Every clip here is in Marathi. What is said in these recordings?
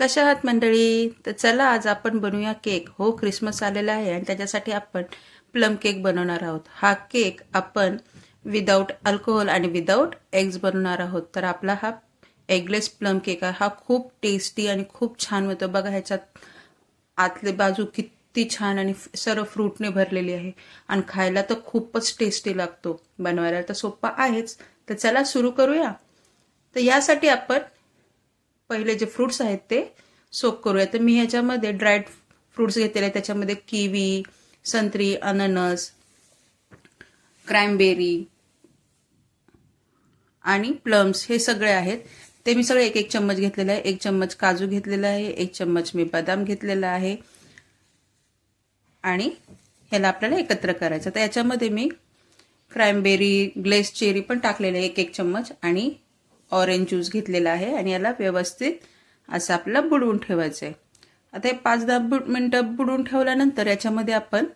कशा आहात मंडळी? तर चला आज आपण बनवूया केक. हो क्रिसमस आलेला आहे आणि त्याच्यासाठी आपण प्लम केक बनवणार आहोत. हा केक आपण विदाऊट अल्कोहोल आणि विदाऊट एग्ज बनवणार आहोत. तर आपला हा एगलेस प्लम केक आहे. हा खूप टेस्टी आणि खूप छान होतो. बघा ह्याच्यात आतले बाजू किती छान आणि सर्व फ्रूटने भरलेली आहे. आणि खायला तर खूपच टेस्टी लागतो. बनवायला तर सोपा आहेच. तर चला सुरू करूया. तर यासाठी आपण पहिले जे फ्रुट्स आहेत ते सोक करूया. तर मी ह्याच्यामध्ये ड्रायड फ्रुट्स घेतलेले आहेत. त्याच्यामध्ये किवी संत्री अननस क्रॅमबेरी आणि प्लम्स हे सगळे आहेत. ते मी सगळे एक एक चम्मच घेतलेले आहे. एक चम्मच काजू घेतलेला आहे. एक चम्मच मी बदाम घेतलेला आहे. आणि ह्याला आपल्याला एकत्र करायचं. तर याच्यामध्ये मी क्रॅमबेरी ग्लेस चेरी पण टाकलेले आहे. एक एक चम्मच आणि ऑरेंज ज्यूस घेतलेला आहे आणि याला व्यवस्थित असं आपल्याला बुडवून ठेवायचं आहे. आता हे पाच दहा बुड मिनटं बुडवून ठेवल्यानंतर याच्यामध्ये आपण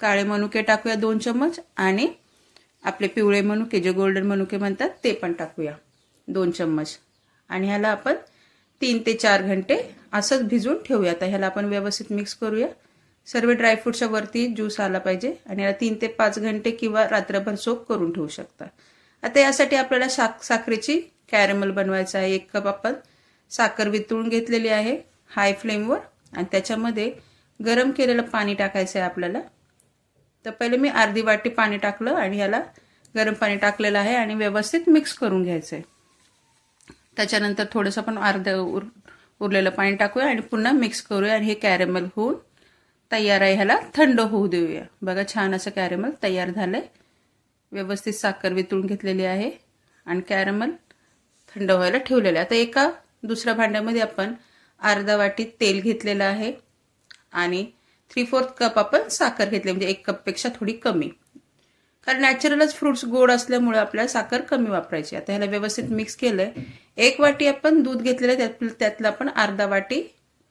काळे मनुके टाकूया दोन चम्मच आणि आपले पिवळे मनुके जे गोल्डन मनुके म्हणतात ते पण टाकूया दोन चम्मच. आणि ह्याला आपण तीन ते चार घंटे असंच भिजवून ठेवूया. आता ह्याला आपण व्यवस्थित मिक्स करूया. सर्व ड्रायफ्रूटच्या वरती ज्यूस आला पाहिजे आणि याला तीन ते पाच घंटे किंवा रात्रभर सोप करून ठेवू शकता. आता यासाठी आपल्याला साक साखरेची कॅरेमल बनवायचं आहे. एक कप आपण साखर वितळून घेतलेली आहे हाय फ्लेमवर. आणि त्याच्यामध्ये गरम केलेलं पाणी टाकायचं आहे आपल्याला. तर पहिले मी अर्धी वाटी पाणी टाकलं आणि याला गरम पाणी टाकलेलं आहे आणि व्यवस्थित मिक्स करून घ्यायचं आहे त्याच्यानंतर थोडंसं आपण अर्ध उर उरलेलं पाणी टाकूया आणि पुन्हा मिक्स करूया आणि हे कॅरेमल होऊन तयार आहे. ह्याला थंड होऊ देऊया. बघा छान असं कॅरेमल तयार झालं आहे व्यवस्थित साखर वितळून घेतलेली आहे आणि कॅरमल थंड व्हायला ठेवलेलं आहे. आता एका दुसऱ्या भांड्यामध्ये आपण अर्धा वाटी तेल घेतलेलं आहे आणि थ्री फोर्थ कप आपण साखर घेतली म्हणजे एक कपपेक्षा थोडी कमी. कारण नॅचरलच फ्रुट्स गोड असल्यामुळे आपल्याला साखर कमी वापरायची आता ह्याला व्यवस्थित मिक्स केलंय. एक वाटी आपण दूध घेतलेलं आहे त्यात त्यातलं आपण अर्धा वाटी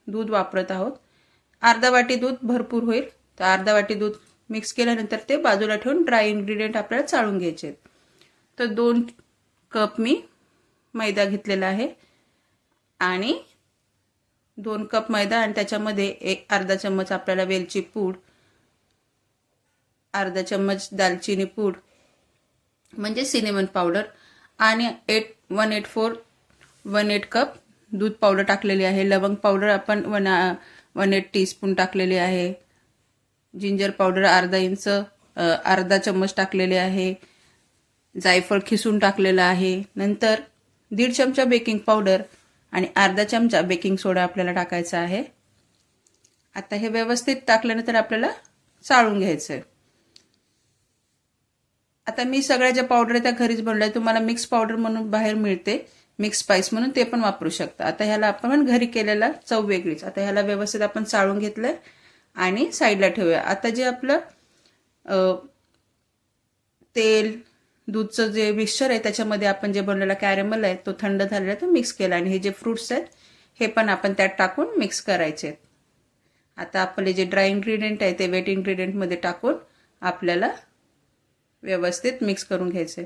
दूध वापरत आहोत. अर्धा वाटी दूध भरपूर होईल. तर अर्धा वाटी दूध मिक्स केल्यानंतर ते बाजूला ठेवून ड्राय इन्ग्रेडियंट आपल्याला चाळून घ्यायचे आहेत. तर दोन कप मी मैदा घेतलेला आहे आणि दोन कप मैदा आणि त्याच्यामध्ये एक अर्धा चम्मच आपल्याला वेलची पूड अर्धा चम्मच दालचिनी पूड म्हणजे सिनेमन पावडर आणि eight one eight four one eight cup दूध पावडर टाकलेली आहे. लवंग पावडर आपण वन वन एट टीस्पून टाकलेली आहे. जिंजर पावडर अर्धा इंच अर्धा चम्मच टाकलेले आहे. जायफळ खिसून टाकलेलं आहे. नंतर दीड चमचा बेकिंग पावडर आणि अर्धा चमचा बेकिंग सोडा आपल्याला टाकायचा आहे. आता हे व्यवस्थित टाकल्यानंतर आपल्याला चाळून घ्यायचं आहे आता मी सगळ्या ज्या पावडर आहे त्या घरीच बनल्या तुम्हाला मिक्स पावडर म्हणून बाहेर मिळते. मिक्स स्पाइस म्हणून ते पण वापरू शकता. आता ह्याला आपण घरी केलेला चव वेगळीच. आता ह्याला व्यवस्थित आपण चाळून घेतलंय. आणि साईडला ठेवूया. आता जे आपलं तेल दूधचं जे मिक्सचर आहे त्याच्यामध्ये आपण जे बनलेला कॅरेमल आहे तो थंड झालेला आहे तो मिक्स केला. आणि हे जे फ्रुट्स आहेत हे पण आपण त्यात टाकून मिक्स करायचे आहेत. आता आपले जे ड्राय इन्ग्रेडियंट आहे ते वेट इन्ग्रेडियंटमध्ये टाकून आपल्याला व्यवस्थित मिक्स करून घ्यायचे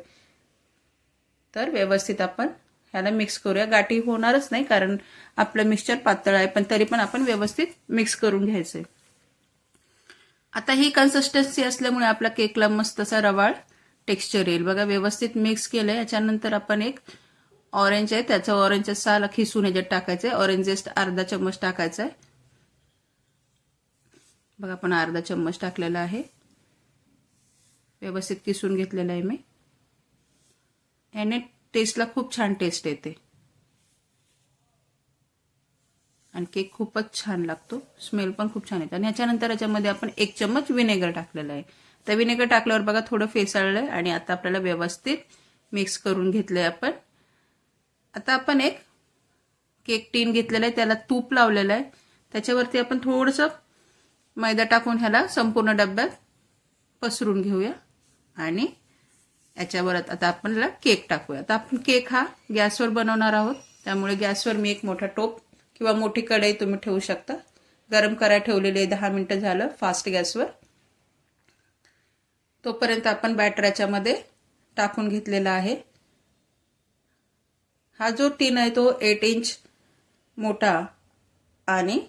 तर व्यवस्थित आपण ह्याला मिक्स करूया. गाठी होणारच नाही कारण आपलं मिक्सचर पातळ आहे पण तरी पण आपण व्यवस्थित मिक्स करून घ्यायचंय आता ही कन्सिस्टन्सी असल्यामुळे आपला केकला मस्त असा रवाळ टेक्स्चर येईल. बघा व्यवस्थित मिक्स केलं याच्यानंतर आपण एक ऑरेंज आहे. त्याचं ऑरेंजचं साल खिसून याच्यात टाकायचं ऑरेंज जेस्ट अर्धा चम्मच टाकायचा आहे बघा आपण अर्धा चम्मच टाकलेला आहे. व्यवस्थित किसून घेतलेलं आहे मी. याने टेस्टला खूप छान टेस्ट येते. आणि केक खूपच छान लागतो. स्मेल पण खूप छान येतो. आणि याच्यानंतर याच्यामध्ये आपण एक चम्मच विनेगर टाकलेलं आहे. तर विनेगर टाकल्यावर बघा थोडं फेसाळलं आहे आणि आता आपल्याला व्यवस्थित मिक्स करून घेतलंय आपण. आता आपण एक केक टीन घेतलेला आहे. त्याला तूप लावलेलं आहे. त्याच्यावरती आपण थोडंसं मैदा टाकून ह्याला संपूर्ण डब्यात पसरून घेऊया. आणि याच्यावर आता आपण केक टाकूया. आता आपण केक हा गॅसवर बनवणार आहोत. त्यामुळे गॅसवर मी एक मोठा टोप किंवा मोठी कढई तुम्ही ठेवू शकता. गरम करा ठेवलेली आहे दहा मिनटं झालं फास्ट गॅसवर. तोपर्यंत आपण बॅटर याच्यामध्ये टाकून घेतलेला आहे. हा जो टीन आहे तो एट इंच मोठा आणि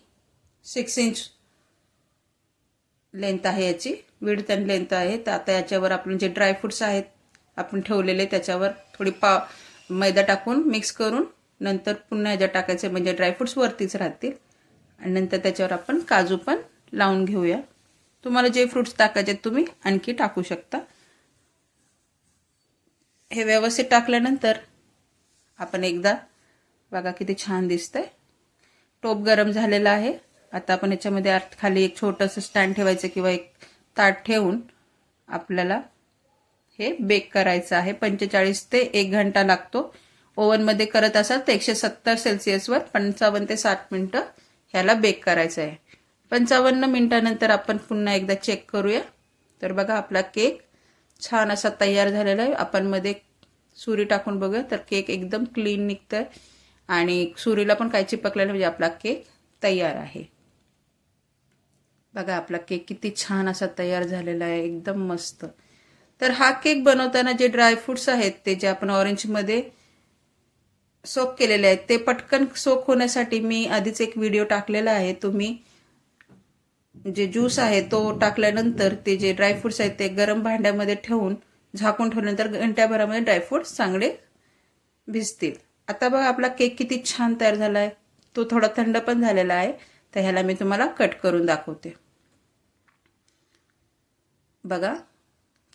सिक्स इंच लेंथ आहे याची. विड्थ आणि लेंथ आहे. तर आता याच्यावर आपण जे ड्रायफ्रुट्स आहेत आपण ठेवलेले त्याच्यावर थोडी पा मैदा टाकून मिक्स करून नंतर पुन्हा याच्यात टाकायचे म्हणजे ड्रायफ्रुट्स वरतीच राहतील. आणि नंतर त्याच्यावर आपण काजू पण लावून घेऊया. तुम्हाला जे फ्रुट्स टाकायचे तुम्ही आणखी टाकू शकता. हे व्यवस्थित टाकल्यानंतर आपण एकदा बघा किती छान दिसतंय. टोप गरम झालेला आहे. आता आपण याच्यामध्ये खाली एक छोटंसं स्टँड ठेवायचं किंवा एक ताट ठेवून आपल्याला हे बेक करायचं आहे. पंचेचाळीस ते एक घंटा लागतो. ओव्हनमध्ये करत असाल तर एकशे सत्तर सेल्सिअसवर पंचावन्न ते साठ मिनटं ह्याला बेक करायचं आहे. पंचावन्न मिनिटानंतर आपण पुन्हा एकदा चेक करूया. तर बघा आपला केक छान असा तयार झालेला आहे. आपण मध्ये सुरी टाकून बघूया. तर केक एकदम क्लीन निघतंय. आणि सुरीला पण काही चिपकलेलं म्हणजे आपला केक तयार आहे. बघा आपला केक किती छान असा तयार झालेला आहे. एकदम मस्त. तर हा केक बनवताना जे ड्रायफ्रुट्स आहेत ते जे आपण ऑरेंजमध्ये सोक केलेले आहेत. ते पटकन सोक होण्यासाठी मी आधीच एक व्हिडिओ टाकलेला आहे. तुम्ही जे ज्यूस आहे तो टाकल्यानंतर ते जे ड्रायफ्रुट्स आहेत ते गरम भांड्यामध्ये ठेवून झाकून ठेवल्यानंतर घंट्याभरामध्ये ड्रायफ्रुट्स चांगले भिजतील. आता बघा आपला केक किती छान तयार झाला आहे तो थोडा थंड पण झालेला आहे. तर ह्याला मी तुम्हाला कट करून दाखवते. बघा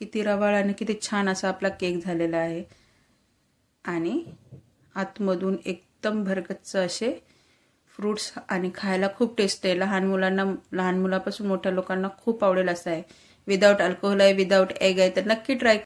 किती रवाळ आणि किती छान असा आपला केक झालेला आहे. आणि आतमधून एकदम भरगच्च असे फ्रूट्स आणि खायला खूप टेस्ट आहे. लहान मुलांना लहान मुलापासून मोठ्या लोकांना खूप आवडेल असं आहे. विदाऊट अल्कोहोल आहे विदाऊट एग आहे तर नक्की ट्राय